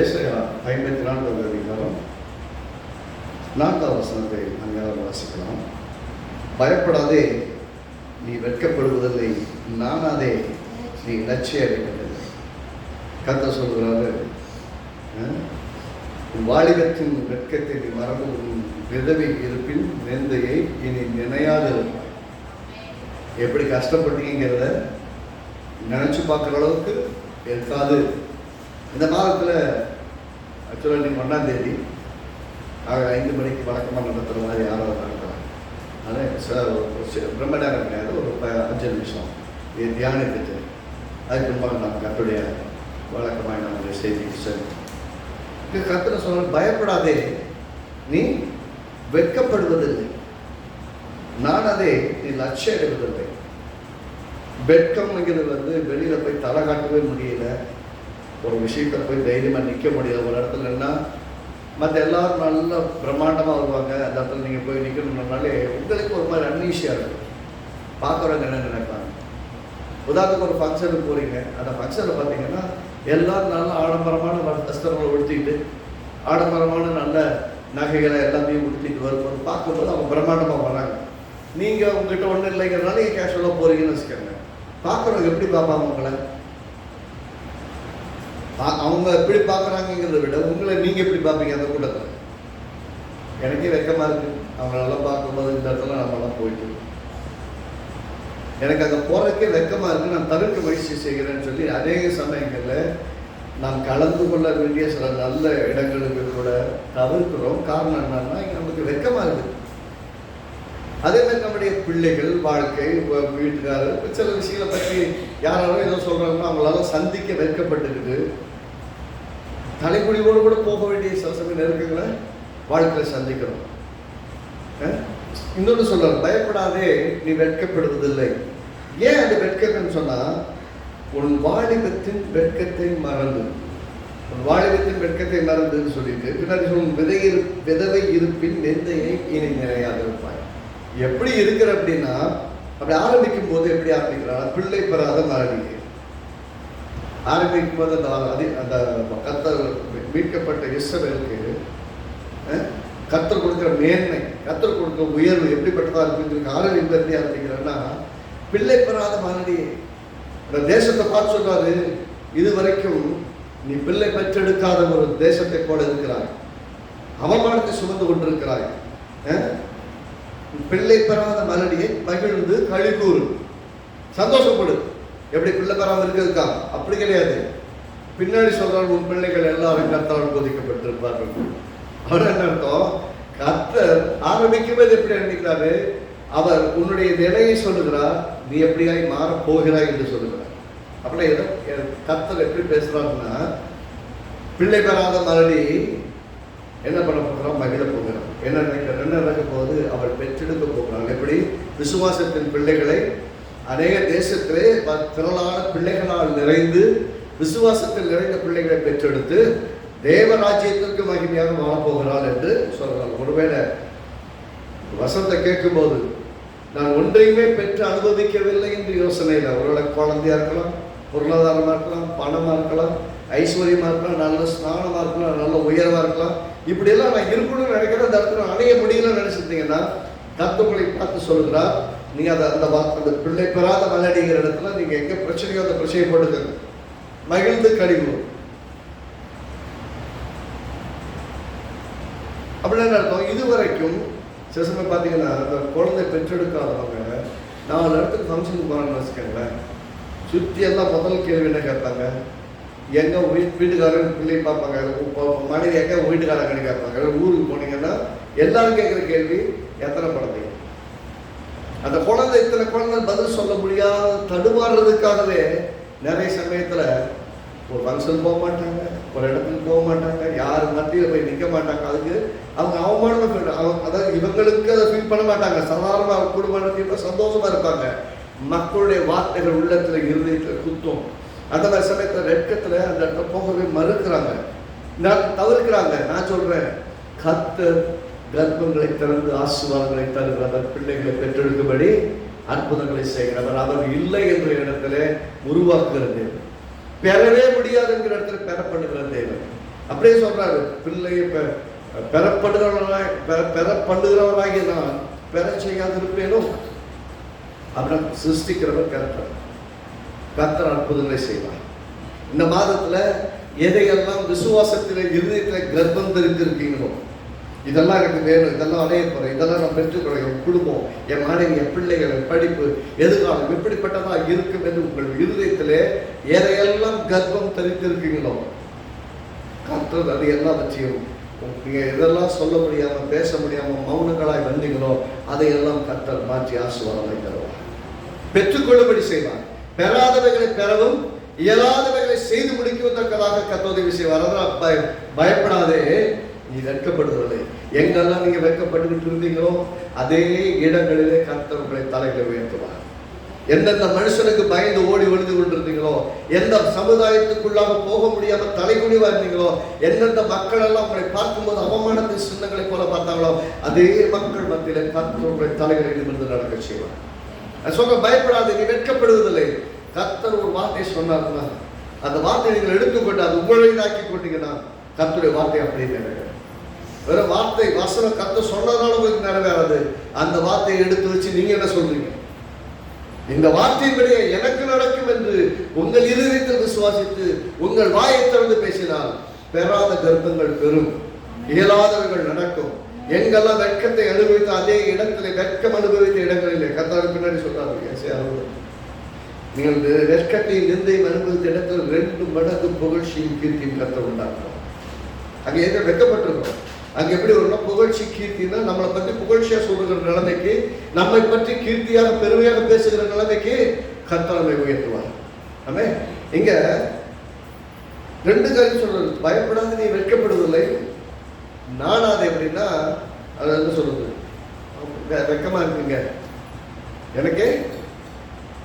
ஏசையா ஐம்பத்தி நான்காவது அதிகாரம் நான்காவது வசனத்தை அங்கே வாசிக்கலாம். பயப்படாதே நீ வெட்கப்படுவதில்லை நானாதே நீ லட்சிய அடைவதில்லை கத்த சொல்கிறாரு வாலிபத்தின் வெட்கத்தை நீ மறந்து உன் விதவை இருப்பின் நிந்தையை இனி நினையாது எப்படி கஷ்டப்பட்டீங்கிறத நினச்சி பார்க்குற அளவுக்கு இருக்காது. இந்த காலத்தில் சில நீங்கள் ஒன்றாம் தேதி ஆக ஐந்து மணிக்கு வழக்கமாக நடத்துகிற மாதிரி யாராவது நடத்துகிறாங்க அதனால் சார் ஒரு ரொம்ப நேரம் கிடையாது ஒரு ப- அஞ்சு நிமிஷம். இது தியானத்துக்கு அதுக்கு முன்பாக நம்ம கத்துடைய வழக்கமாக நம்முடைய செய்தி சார். இது கத்துன சொல்ல பயப்படாதே. நீ வெட்கப்படுவதில்லை. நான் அதை நீ லட்சியம் எடுவதில்லை வெட்கம்ங்கிறது வந்து வெளியில் போய் தலை காட்டவே முடியல. ஒரு விஷயத்தை போய் தைரியமாக நிற்க முடியாது. ஒரு இடத்துல என்ன மற்ற எல்லாரும் நல்ல பிரம்மாண்டமாக வருவாங்க. அந்த இடத்துல நீங்கள் போய் நிற்கணும்னாலே உங்களுக்கு ஒரு மாதிரி அன்ஈஸியாக இருக்கும். பார்க்குறவங்க என்ன நினைப்பாங்க? உதாரணத்துக்கு ஒரு ஃபங்க்ஷனுக்கு போகிறீங்க அந்த ஃபங்க்ஷனில் பார்த்தீங்கன்னா எல்லோரும் நல்ல ஆடம்பரமான வஸ்திரங்களை உடுத்திட்டு ஆடம்பரமான நல்ல நகைகளை எல்லாத்தையும் உடுத்திட்டு வரும்போது பார்க்கும்போது அவங்க பிரம்மாண்டமாக வராங்க. நீங்கள் உங்ககிட்ட ஒன்றும் இல்லைங்கிறனால நீங்கள் கேஷுவலாக போகிறீங்கன்னு வச்சுக்கோங்க. பார்க்குறவங்க எப்படி பார்ப்பாங்க உங்களை? அவங்க எப்படி பார்க்குறாங்கிறத விட உங்களை நீங்கள் எப்படி பார்ப்பீங்க அந்த கூட்டத்தில் எனக்கே வெக்கமாக இருக்குது அவங்களெல்லாம் பார்க்கும்போது இந்த இடத்துல நம்மளாம் போயிட்டு எனக்கு அங்கே போகிறதுக்கே வெக்கமாக இருக்குது நான் தவிர்க்க முயற்சி செய்கிறேன்னு சொல்லி அநேக சமயங்களில் நாம் கலந்து கொள்ள வேண்டிய சில நல்ல இடங்களுக்கு கூட தவிர்க்கிறோம். காரணம் என்னன்னா இங்கே நமக்கு வெக்கமாக இருக்குது அதே மாதிரி நம்முடைய பிள்ளைகள் வாழ்க்கை வீட்டுக்காரர் சில விஷயங்களை பற்றி யாராலும் ஏதோ சொல்கிறாங்களோ அவங்களால சந்திக்க வெட்கப்பட்டிருக்கு தலைக்குடியோடு கூட போக வேண்டிய சில சமய நெருக்கங்களை வாழ்க்கையில் சந்திக்கிறோம் இன்னொன்று சொல்றாரு பயப்படாதே நீ வெட்கப்படுவதில்லை. ஏன் அது வெட்கம்னு சொன்னால் உன் வாலிபத்தின் வெட்கத்தை மறந்து உன் வாலிபத்தின் வெட்கத்தை மறந்துன்னு சொல்லிட்டு பின்னாடி சொல்லும் விதை இரு விதவை இருப்பின் நெந்தையை இனி நிறையாக இருப்பாய் எப்படி இருக்கிற அப்படின்னா அப்படி ஆரம்பிக்கும் போது எப்படி ஆரம்பிக்கிறான் பிள்ளை பெறாத மரணிகை ஆரம்பிக்கும் போது அந்த அதி அந்த கத்தர் மீட்கப்பட்ட இஸ்ரவேலுக்கு கத்தர் கொடுக்குற மேன்மை கத்தர் கொடுக்குற உயர்வு எப்படிப்பட்டதாக இருக்குன்னு ஆரம்பிப்பு எப்படி ஆரம்பிக்கிறேன்னா பிள்ளை பெறாத மரணியை அந்த தேசத்தை பார்த்து சொல்றாரு இது வரைக்கும் நீ பிள்ளை பெற்றெடுக்காத ஒரு தேசத்தை போல இருக்கிறாய். அவமானத்தை சுமந்து கொண்டிருக்கிறாய். பிள்ளை பெறாத மலடியை மகிழ்ந்து கழிகூறு சந்தோஷப்படு. எப்படி பிள்ளை பெறாம இருக்கிறதுக்கா? அப்படி கிடையாது. பின்னாடி சொல்றாரு உன் பிள்ளைகள் எல்லாரும் கர்த்தாவால் போதிக்கப்பட்டிருப்பார்கள். அவர் என்ன அர்த்தம்? கர்த்தர் ஆரம்பிக்கும்போது எப்படி நினைக்கிறாரு அவர் உன்னுடைய நிலையை சொல்லுகிறார். நீ எப்படியாய் மாறப் போகிறாய் என்று சொல்லுகிறார். அப்படின்னா எதோ? கர்த்தர் எப்படி பேசுறாருன்னா பிள்ளை பெறாத மறுபடி என்ன பண்ண போகிறான் மகிழ போகிறோம் என்ன என்ன நடக்க போகுது அவள் பெற்றெடுக்க போகிறாள். எப்படி? விசுவாசத்தின் பிள்ளைகளை அநேக தேசத்திலே திரளான பிள்ளைகளால் நிறைந்து விசுவாசத்தில் நிறைந்த பிள்ளைகளை பெற்றெடுத்து தேவராஜ்யத்திற்கு மகிமையாக வாழப்போகிறாள் என்று சொல்கிறாள். ஒருவேளை வசந்தை கேட்கும்போது நான் ஒன்றையுமே பெற்று அனுபவிக்கவில்லை என்று யோசனையில் ஒருவேளை குழந்தையா இருக்கலாம் பொருளாதாரமாக இருக்கலாம் பணமாக இருக்கலாம் ஐஸ்வர்யமாக இருக்கலாம் நல்ல ஸ்நானமாக இருக்கலாம் நல்ல உயர்வாக இருக்கலாம். இப்படியெல்லாம் நான் இருக்கணும்னு நினைக்கிறேன். அந்த இடத்துல நான் முடியலன்னு நினச்சிருந்தீங்கன்னா தத்துவங்களை பார்த்து சொல்லுங்கள் நீங்கள் அதை அந்த வா- அந்த பிள்ளை பெறாத மலடிங்கிற இடத்துல நீங்கள் எங்கே பிரச்சனையோ அந்த பிரச்சனையை போட்டுக்கங்க. மகிழ்ந்து கழிவு அப்படின்னு அர்த்தம்? இதுவரைக்கும் சில சமயம் பார்த்தீங்கன்னா அந்த குழந்தை பெற்றெடுக்காதவங்க நாலு இடத்துக்கு ஃபங்க்ஷனுக்கு போகிறாங்கன்னு வச்சுக்கோங்களேன். சுற்றி எல்லாம் முதல் கேள்வி என்ன கேட்பாங்க? எங்கே வீட் வீட்டுக்காரன் பிள்ளை பார்ப்பாங்க மனைவி எங்கே வீட்டுக்காரங்கன்னு கேட்பாங்க ஊருக்கு போனீங்கன்னா எல்லாரும் கேட்குற கேள்வி எத்தனை குழந்தைங்க அந்த குழந்தை இத்தனை குழந்தை பதில் சொல்ல முடியாத தடுமாறுறதுக்காகவே நிறைய சமயத்தில் ஒரு ஃபங்க்ஷன் போக மாட்டாங்க ஒரு இடத்துக்கு போக மாட்டாங்க யார் மத்தியில் போய் நிற்க மாட்டாங்க அதுக்கு அவங்க அவமானமா அவங்க அதாவது இவங்களுக்கு அதை ஃபீல் பண்ண மாட்டாங்க. சாதாரணமாக குடும்ப சந்தோஷமாக இருப்பாங்க. மக்களுடைய வார்த்தைகள் உள்ளத்தில் இருதயத்துல குத்தும். அந்த மாதிரி சமயத்தில் வெட்கத்துல அந்த இடத்துல போகவே மறுக்கிறாங்க. நான் தவிர்க்கிறாங்க. நான் சொல்றேன் கத்த கர்ப்பங்களை திறந்து ஆசீர்வாதங்களை தருகிறவர் பிள்ளைகளை பெற்றெடுக்கும்படி அற்புதங்களை செய்கிறவர். அவர் இல்லை என்ற இடத்துல உருவாக்குகிற தேவன் பெறவே முடியாது என்கிற இடத்துல பெறப்படுகிற தேவன். அப்படியே சொல்றாரு பிள்ளை பெ- பெறப்படுகிறவராய் பெற- பெற செய்யாது இருப்பேனும் அவரை சிருஷ்டிக்கிறவர் கர்த்தர். கர்த்தர் அற்புதங்களை செய்வார். இந்த மாதத்தில் எதையெல்லாம் விசுவாசத்தில் இருதயத்தில் கர்ப்பம் தெரிஞ்சிருக்கீங்களோ இதெல்லாம் எனக்கு வேணும் இதெல்லாம் அடைய போகிறேன் இதெல்லாம் நான் பெற்றுக்கொள்ள என் குடும்பம் என் மாணவி என் பிள்ளைகள் என் படிப்பு எதிர்காலம் எப்படிப்பட்டதாக இருக்கும் என்று உங்கள் இருதயத்தில் எதையெல்லாம் கர்ப்பம் தெரிந்திருக்கீங்களோ கர்த்தர் அது எல்லாவற்றையும் நீங்கள் இதெல்லாம் சொல்ல முடியாமல் பேச முடியாமல் மௌனங்களாய் வந்தீங்களோ அதையெல்லாம் கர்த்தர் மாற்றி ஆசுவாரம் தருவார். பெற்றுக்கொள்ளும்படி செய்வார். பெறாதவைகளை பெறவும் இயலாதவைகளை செய்து முடிக்கத்தக்கதாக கத்தோதவி உதவி செய்வார். அதனால் பய பயப்படாதே நீ வெட்கப்படுவதில்லை எங்கெல்லாம் நீங்க வெட்கப்பட்டுக்கிட்டு இருந்தீங்களோ அதே இடங்களிலே கர்த்தர் உங்களை தலைகளை உயர்த்துவார். எந்தெந்த மனுஷனுக்கு பயந்து ஓடி ஒளிந்து கொண்டிருந்தீங்களோ எந்த சமுதாயத்துக்குள்ளாக போக முடியாம தலைகுனிவா இருந்தீங்களோ எந்தெந்த மக்கள் எல்லாம் உங்களை பார்க்கும்போது அவமானத்தின் சின்னங்களை போல பார்த்தாங்களோ அதே மக்கள் மத்தியில கர்த்தர் உங்களை தலைகளை நிமிர்ந்து நடக்க செய்வார். சோக சொல்ற பயப்படாது நீ வெட்கப்படுவதில்லை. கத்தர் ஒரு வார்த்தை சொன்னார்னா அந்த வார்த்தையை நீங்கள் எடுத்துக்கொண்டு அது உங்களுடையதாக்கி கொண்டீங்கன்னா கத்துடைய வார்த்தை அப்படியே நிறைவேறும். வெறும் வார்த்தை வசனம் கர்த்தர் சொன்னதால உங்களுக்கு நிறைவேறாது. அந்த வார்த்தையை எடுத்து வச்சு நீங்க என்ன சொல்றீங்க? இந்த வார்த்தையின்படியே எனக்கு நடக்கும் என்று உங்கள் இருதயத்தில் விசுவாசித்து உங்கள் வாயை திறந்து பேசினால் பெறாத கர்ப்பங்கள் பெறும் இயலாதவர்கள் நடக்கும். எங்கெல்லாம் வெட்கத்தை அனுபவித்த அதே இடத்துல வெட்கம் அனுபவித்த இடங்களிலே கத்தாரு பின்னாடி சொல்றாரு நீங்கள் வெ- வெட்கத்தை நிந்தையும் அனுபவித்த இடத்தில் ரெண்டு மடங்கு புகழ்ச்சியும் கீர்த்தியும் கத்த உண்டாக்குறோம் அங்கே எங்க வெட்கப்பட்டிருக்கோம் அங்க எப்படி வரும்னா புகழ்ச்சி கீர்த்தின்னா நம்மளை பற்றி புகழ்ச்சியா சொல்லுகிற நிலைமைக்கு நம்மை பற்றி கீர்த்தியாக பெருமையாக பேசுகிற நிலைமைக்கு கர்த்தர் உயர்த்துவார். ஆமே இங்க ரெண்டு காரியம் சொல்றது. பயப்படாத நீ வெட்கப்படுவதில்லை. நானாது எப்படின்னா அது என்ன சொல்கிறது வெ- இருக்குங்க. எனக்கு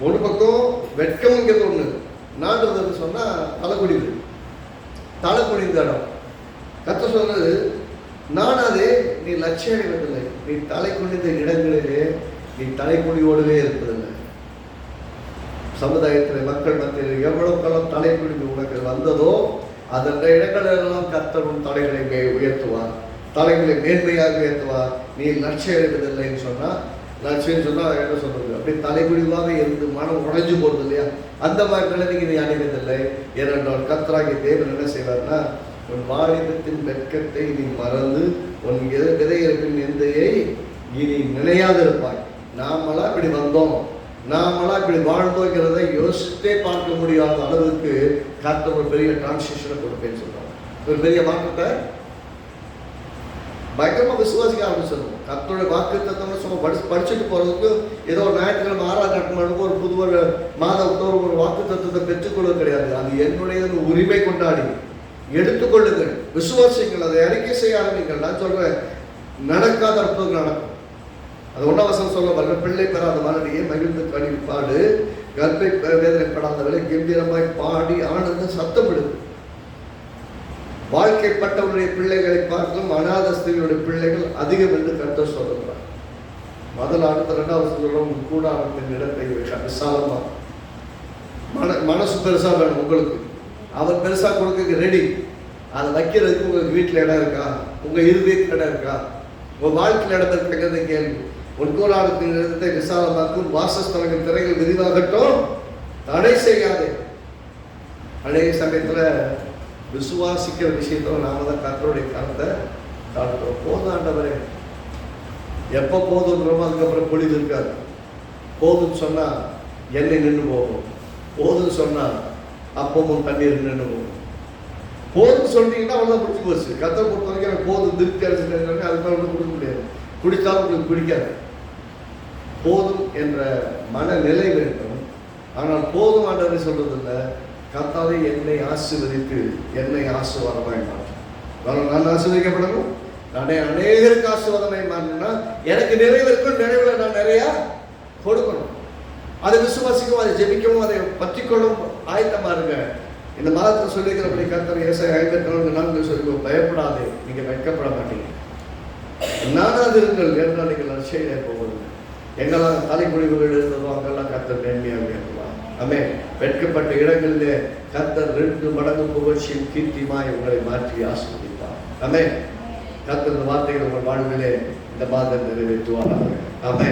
ஒரு பக்கம் வெட்கம்ங்கிறது ஒன்று நான்றது சொன்னால் தலைக்குடிது தலைக்குடிந்த இடம். கத்த சொல்றது நானாதே நீ லட்சியம் அடைவதில்லை நீ தலை குனிந்த இடங்களிலே நீ தலைக்குடியோடவே இருப்பதில்லை. சமுதாயத்தில் மக்கள் மத்தியில் எவ்வளவு காலம் தலை உனக்கு வந்ததோ அந்த இடங்களெல்லாம் கர்த்தர் உன் தலைகளை மே உயர்த்துவார். தலைகளை மேன்மையாக உயர்த்துவார். நீ லட்சியம் அடைவதில்லைன்னு சொன்னால் லட்சியம் சொன்னால் என்ன சொல்றது? அப்படி தலைமுடிவாக இருந்து மனம் உடைஞ்சு போகிறது இல்லையா? அந்த மாதிரி நிலைமைக்கு நீ அணிவதில்லை. ஏனென்றால் கத்தராகி தேவன் என்ன செய்வார்னா உன் வாரிதத்தின் வெட்கத்தை நீ மறந்து உன் எது- விதையிருப்பின் எந்தையை இனி நிலையாதிருப்பாய் நாமெல்லாம் இப்படி வந்தோம். நாமெல்லாம் இப்படி வாழ்ந்தோங்கிறத யோசித்தே பார்க்க முடியாத அளவுக்கு கத்த ஒரு பெரிய டிரான்ஸ்லேஷனை கொடுப்பேன்னு சொல்கிறாங்க ஒரு பெரிய மாற்றத்தை பயங்கரமா விசுவாசிக்க ஆரம்பிச்சிடணும் கர்த்தருடைய வாக்கு தத்தம்னு சும்மா படிச்சு படிச்சுட்டு போறதுக்கு ஏதோ ஒரு ஞாயிற்றுக்கிழமை ஆறாம் நாட்கள் ஒரு புது ஒரு மாதத்தோடு ஒரு வாக்கு தத்துவத்தை பெற்றுக்கொள்ள கிடையாது. அது என்னுடைய உரிமை கொண்டாடி எடுத்துக்கொள்ளுங்கள். விசுவாசிங்கள் அதை அறிக்கை செய்ய ஆரம்பிங்கள். நான் சொல்றேன் நடக்காத அற்புதங்கள் நடக்கும். அது ஒன்றாம் வசனம் சொல்ல வல்ல பிள்ளை பெறாத மலடியே மகிழ்ந்து கனி பாடு கர்ப்பை பெ- வேதனைப்படாதவரை கம்பீரமாய் பாடி ஆனந்த சத்தமிடுது வாழ்க்கைப்பட்டவருடைய பிள்ளைகளை பார்க்கும் அநாத ஸ்திரியுடைய பிள்ளைகள் அதிகம் என்று கருத்த சொல்லுகிறார். முதல் அடுத்த ரெண்டாவது கூட கூடாரத்தின் இடத்தை வைக்க விசாலமாக மன மனசு பெருசா வேணும் உங்களுக்கு. அவர் பெருசா கொடுக்க ரெடி அதை வைக்கிறதுக்கு உங்களுக்கு வீட்டில் இடம் இருக்கா? உங்க இறுதியில் இடம் இருக்கா? உங்க வாழ்க்கையில் இடம் இருக்கிறது கேள்வி. உட்கோலாகத்தின் கூடாரத்தின் இடத்தை விசாலமாக்கும் வாசஸ்தலங்கள் திரைகள் விரிவாகட்டும். தடை செய்யாதே. அதே சமயத்தில் விசுவாசிக்கிற விஷயத்தில் நாம தான் கத்தருடைய கருத்தை தாழ்த்துறோம். ஆண்டவரே. எப்போ போதுன்றோமோ அதுக்கப்புறம் பொழிவு இருக்காது. போதும்னு சொன்னால் எண்ணெய் நின்று போகும். போதும்னு சொன்னால் அப்பமும் தண்ணீர் நின்று போகும். போதும் சொன்னீங்கன்னா அவ்வளோதான் பிடிச்சி போச்சு. கத்தை பொறுத்த வரைக்கும் எனக்கு போதும் திருப்தி அடைச்சிட்டு அதுக்கு மேலே ஒன்றும் கொடுக்க முடியாது. குடித்தாலும் உங்களுக்கு பிடிக்காது. போதும் என்ற மனநிலை வேண்டும். ஆனால் போதும் ஆண்டவரை சொல்றதில்லை கத்தாவே என்னை ஆசிர்வதித்து என்னை ஆசீர்வாதமாய் மாற்றும் அதனால நான் ஆசீர்வதிக்கப்படணும். நானே அநேகருக்கு ஆசீர்வாதமாய் மாறினா எனக்கு நிறைவு இருக்கும் நிறைவில் நான் நிறையா கொடுக்கணும். அதை விசுவாசிக்கவும் அதை ஜெபிக்கவும் அதை பற்றிக்கொள்ளும் ஆயத்தமா இருங்க. இந்த மாதத்தில் சொல்லியிருக்கிறபடி கர்த்தர் இயேசை ஐம்பத்தி நான்கு சொல்லி பயப்படாதே நீங்கள் வைக்கப்பட மாட்டீங்க. நானாதிருங்கள் என்றால் நீங்கள் லட்சியம் போவது எங்கெல்லாம் தலைமுடிவுகள் இருந்ததோ அங்கெல்லாம் கத்தர் மேன்மையாக உயர்த்துவார். ஆமே வெட்கப்பட்ட இடங்களிலே கத்தர் ரெண்டு மடங்கு புகழ்ச்சியும் கீர்த்தியுமாய் உங்களை மாற்றி ஆசீர்வதிப்பார். ஆமே கத்தர் வார்த்தைகள் உங்கள் வாழ்விலே இந்த மாதம் நிறைவேற்றுவாராக. ஆமே